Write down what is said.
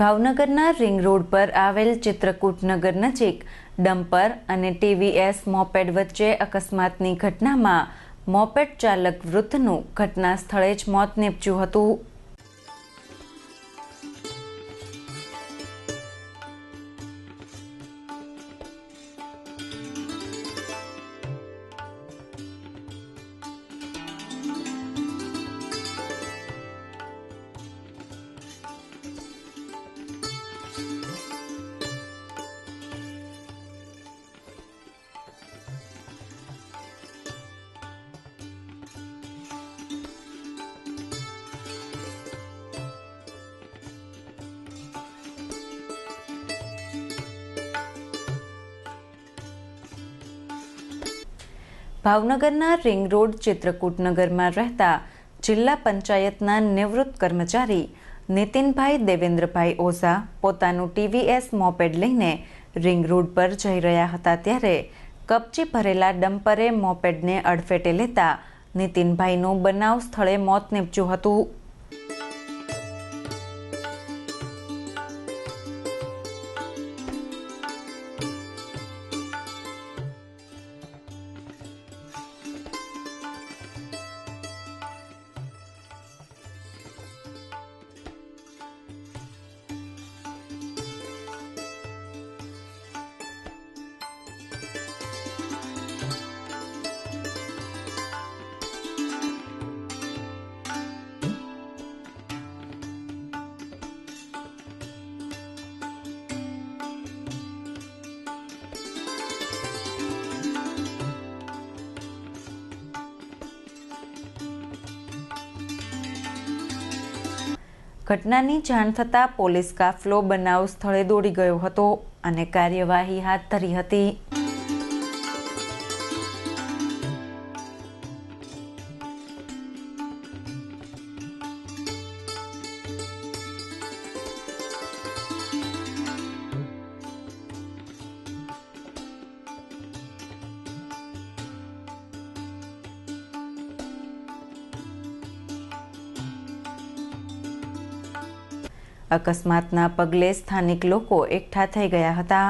ભાવનગરના ring road પર આવેલ ચિત્રકૂટ નગર નજીક ડમ્પર અને ટીવીએસ મોપેડ વચ્ચે અકસ્માતની ઘટનામાં મોપેડ ચાલક વૃદ્ધનું ઘટના સ્થળે જ મોત નીપજ્યું હતું. ભાવનગરના રિંગ રોડ ચિત્રકૂટ નગરમાં રહેતા જિલ્લા પંચાયતના નિવૃત્ત કર્મચારી નીતિનભાઈ દેવેન્દ્રભાઈ ઓઝા પોતાનું ટીવીએસ મોપેડ લઈને રિંગ રોડ પર જઈ રહ્યા હતા ત્યારે કપચી ભરેલા ડમ્પરે મોપેડને અડફેટે લેતા નીતિનભાઈનું બનાવ સ્થળે મોત નીપજ્યું હતું. ઘટનાની જાણ થતાં પોલીસ કાફલો બનાવ સ્થળે દોડી ગયો હતો અને કાર્યવાહી હાથ ધરી હતી. અકસ્માતના પગલે સ્થાનિક લોકો એકઠા થઈ ગયા હતા.